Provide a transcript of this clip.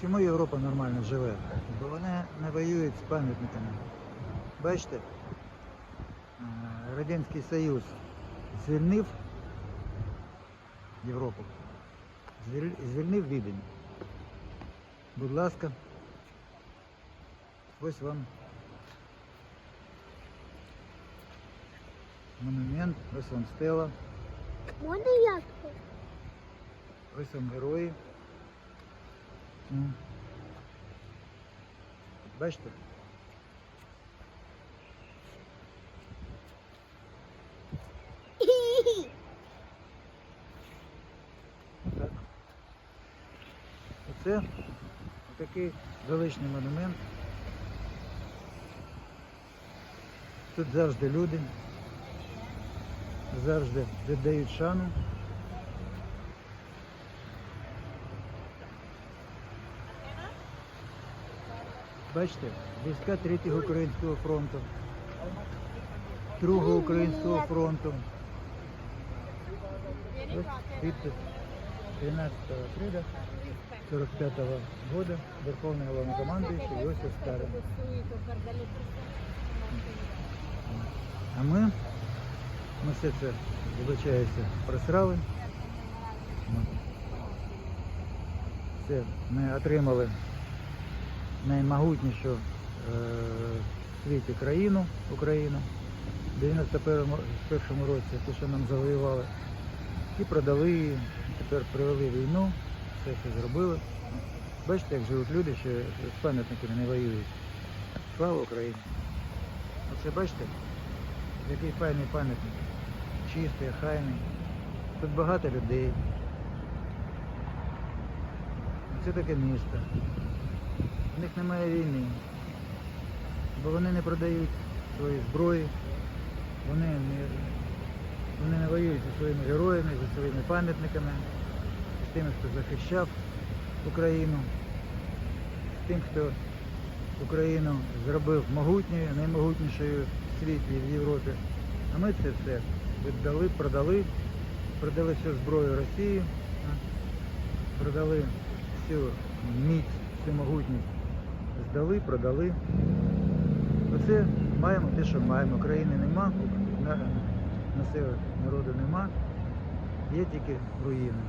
Чому Європа нормально живе? Бо вони не воюють з пам'ятниками. Бачите, е, Радянський Союз звільнив Європу, звільнив Відень. Будь ласка, ось вам монумент, ось вам стела, ось вам герої. Бачите? Так. Оце такий величний монумент. Тут завжди люди, завжди віддають шану. Бачите, війська Третього Українського фронту, Другого Українського фронту. Ось підпис 13 апреля 45 года Верховний Головнокомандуючий Йосиф Сталин. А ми, ми все це, вибачаюся, просрали. Все, ми отримали наймогутнішу е, в світі країну, Україну в 91 році, те, що нам завоювали. І продали її, тепер привели війну, все це зробили. Бачите, як живуть люди, що з пам'ятниками не воюють. Слава Україні! Оце бачите, який файний пам'ятник. Чистий, хайний. Тут багато людей. Це таке місто. В них немає війни. Бо вони не продають свої зброї. Вони не, вони не воюють зі своїми героями, зі своїми пам'ятниками, з тими, хто захищав Україну, з тим, хто Україну зробив могутньою, наймогутнішою в світі в Європі. А ми це все віддали, продали, продали всю зброю Росії, продали всю міць, всю могутність. Здали, продали. Оце маємо те, що маємо. країни нема, на- населення народу нема, є тільки руїни.